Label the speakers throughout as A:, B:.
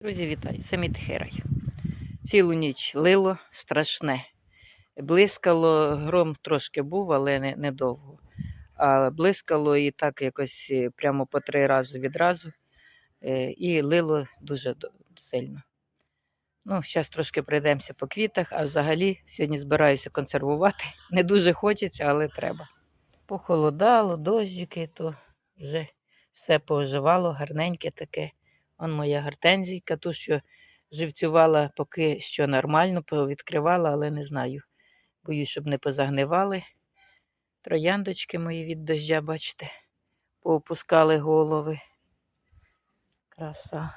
A: Друзі, вітаю! Це мій. Цілу ніч лило страшне. Блискало, гром трошки був, але не, недовго. А блискало і так якось е, прямо по три рази відразу. Е, І лило дуже сильно. Ну, зараз трошки пройдемося по квітах, а взагалі сьогодні збираюся консервувати. Не дуже хочеться, але треба. Похолодало, дощики, то вже все пооживало, гарненьке таке. Он моя гортензійка, ту, що живцювала поки що нормально, відкривала, але не знаю. Боюсь, щоб не позагнивали. Трояндочки мої від дождя, бачите, поопускали голови. Краса.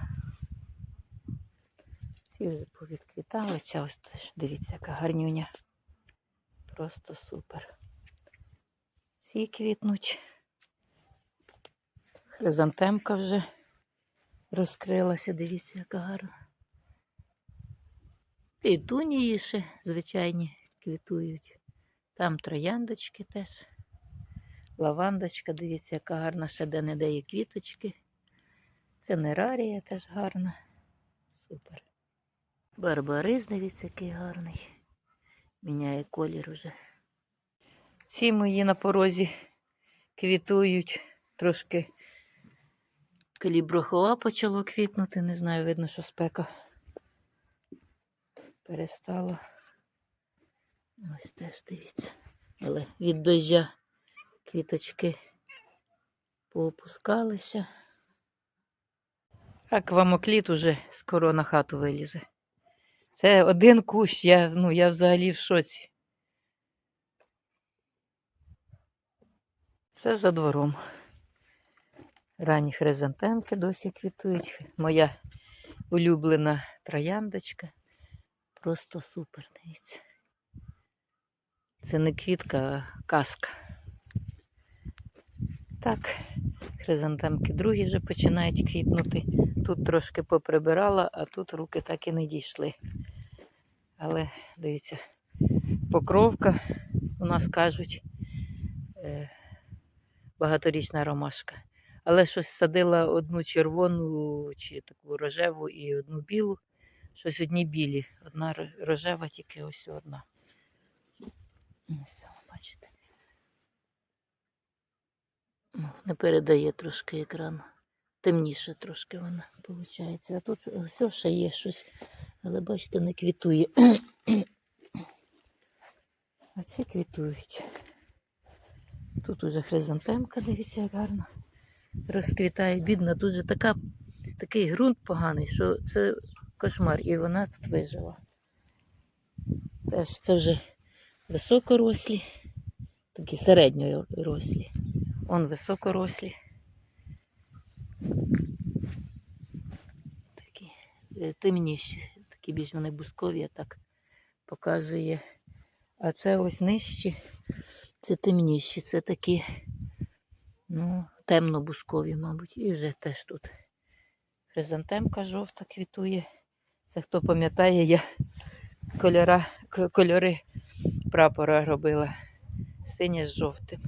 A: Всі вже повідквітали. Ця ось теж, дивіться, яка гарнюня. Просто супер. Ці квітнуть. Хризантемка вже розкрилася, дивіться, яка гарна. Петунії ще звичайні квітують. Там трояндочки теж. Лавандочка, дивіться, яка гарна, ще де-не-де є квіточки. Це нерарія теж гарна. Супер. Барбарис, дивіться, який гарний. Міняє колір уже. Ці мої на порозі квітують трошки Каліброхова почало квітнути, не знаю, видно, що спека перестала. Ось теж дивіться. Але від дождя квіточки поопускалися. А квамокліт уже скоро на хату вилізе. Це один кущ, я, ну, я взагалі в шоці. Це за двором. Ранні хризантемки досі квітують. Моя улюблена трояндочка. Просто супер, дивіться. Це не квітка, а казка. Так, хризантемки другі вже починають квітнути. Тут трошки поприбирала, а тут руки так і не дійшли. Але дивіться, покровка, у нас кажуть, е, багаторічна ромашка. Але щось садила одну червону чи таку рожеву і одну білу. Щось одні білі. Одна рожева, тільки ось одна. Ось, бачите. Ну, не передає трошки екран. Темніше трошки вона виходить. А тут все ще є щось. Але бачите, не квітує. А ці квітують. Тут уже хризантемка, дивіться, як гарно розквітає. Бідна, дуже така, такий ґрунт поганий, що це кошмар. І вона тут вижила. Теж це вже високорослі, такі середньорослі. Он високорослі. Такі е, темніші, такі більш вони бускові, я так показує. А це ось нижчі, це темніші, це такі, ну, темно-бускові, мабуть, і вже теж тут. Хризантемка жовта квітує. Це хто пам'ятає, я кольора, кольори прапора робила. Синє з жовтим.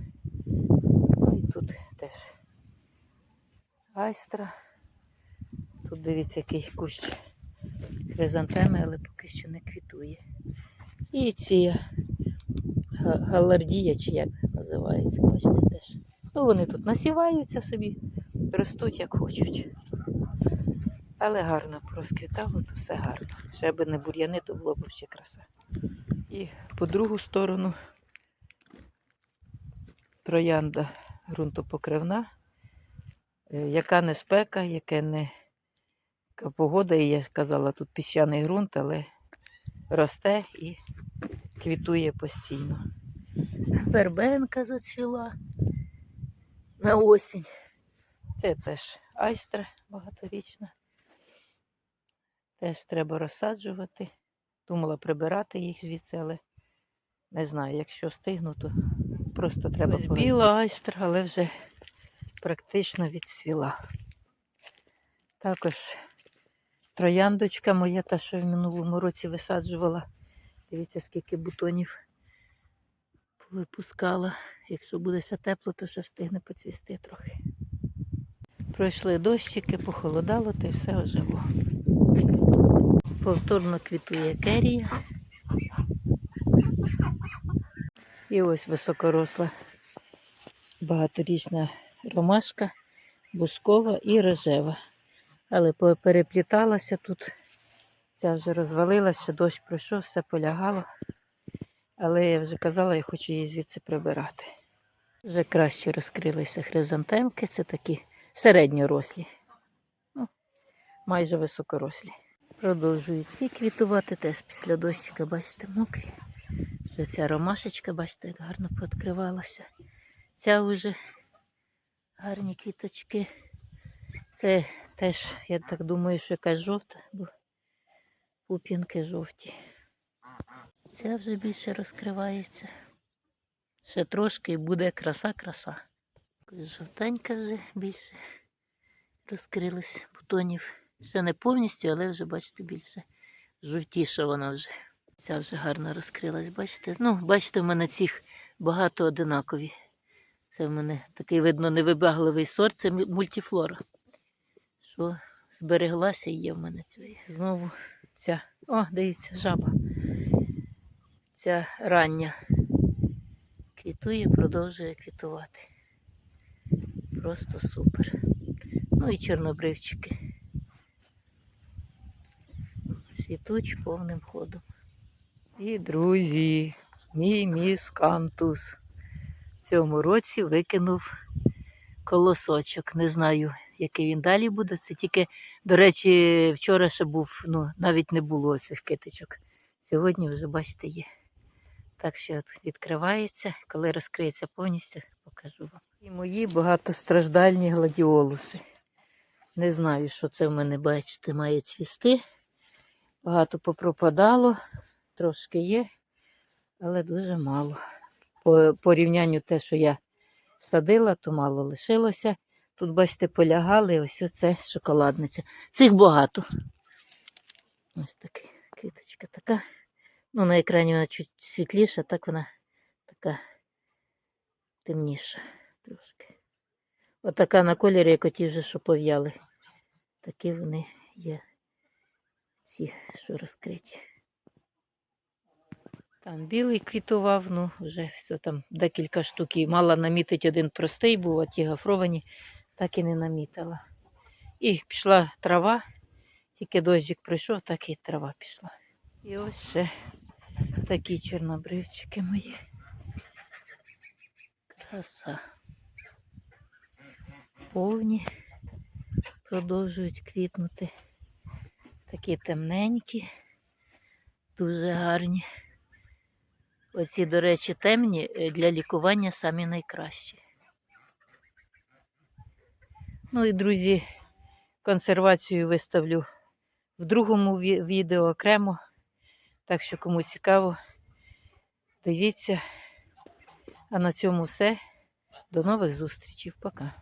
A: Ну і тут теж айстра. Тут дивіться, який кущ хризантеми, але поки що не квітує. І ці га- галардія, чи як називається, бачите теж. Ну, вони тут насіваються собі, ростуть як хочуть. Але гарно розквітало, то все гарно. Ще би не бур'яни, то було б ще краса. І по другу сторону троянда ґрунтопокривна. Е, Яка не спека, яке не погода, і я казала, тут піщаний ґрунт, але росте і квітує постійно. Вербенка зацвіла на осінь. Це теж айстра багаторічна. Теж треба розсаджувати. Думала прибирати їх звідси, але не знаю, якщо встигну, то просто треба. Ось біла айстра, але вже практично відцвіла. Також трояндочка моя, та, що в минулому році висаджувала. Дивіться, скільки бутонів випускала. Якщо буде ще тепло, то ще встигне поцвісти трохи. Пройшли дощики, похолодало, та й все ожило. Повторно квітує керія. І ось високоросла багаторічна ромашка, бускова і рожева. Але перепліталася тут. Ця вже розвалилася, дощ пройшов, все полягало. Але я вже казала, я хочу її звідси прибирати. Вже краще розкрилися хризантемки, це такі середньорослі, ну, майже високорослі. Продовжують ці квітувати, теж після дощика, бачите, мокрі. Вже ця ромашечка, бачите, як гарно пооткривалася. Ця вже гарні квіточки. Це теж, я так думаю, що якась жовта, бо пуп'янки жовті. Ця вже більше розкривається. Ще трошки і буде краса-краса. Жовтенька вже більше розкрилась бутонів. Ще не повністю, але вже, бачите, більше жовтіша вона вже. Ця вже гарно розкрилась, бачите? Ну, бачите, в мене цих багато одинакові. Це в мене такий, видно, невибагливий сорт, це мультифлора. Що збереглася і є в мене цієї. Знову ця. О, дивіться, жаба. Ця рання квітує, продовжує квітувати. Просто супер. Ну і чорнобривчики. Світуть повним ходом. І, друзі, мій міскантус в цьому році викинув колосочок. Не знаю, який він далі буде. Це тільки, до речі, вчора ще був, ну, навіть не було цих китичок. Сьогодні вже, бачите, є. Так що відкривається, коли розкриється повністю, покажу вам. І мої багатостраждальні гладіолуси. Не знаю, що це в мене, бачите, має цвісти. Багато попропадало, трошки є, але дуже мало. По порівнянню те, що я садила, то мало лишилося. Тут, бачите, полягали, ось оце шоколадниця. Цих багато. Ось така квіточка така. Ну, на екрані вона чуть світліша, так вона така темніша трошки. Отака на кольорі, як оті вже, що пов'яли. Такі вони є. Ці, що розкриті. Там білий квітував, ну вже все там декілька штук. І мала намітити один простий був, а ті гофровані так і не намітила. І пішла трава, тільки дощик прийшов, так і трава пішла. І ось ще такі чорнобривчики мої. Краса. Повні продовжують квітнути. Такі темненькі, дуже гарні. Оці, до речі, темні е, для лікування самі найкращі. Ну і, друзі, консервацію виставлю в другому відео окремо. Так що, кому цікаво, дивіться. А на цьому все. До нових зустрічей. Пока.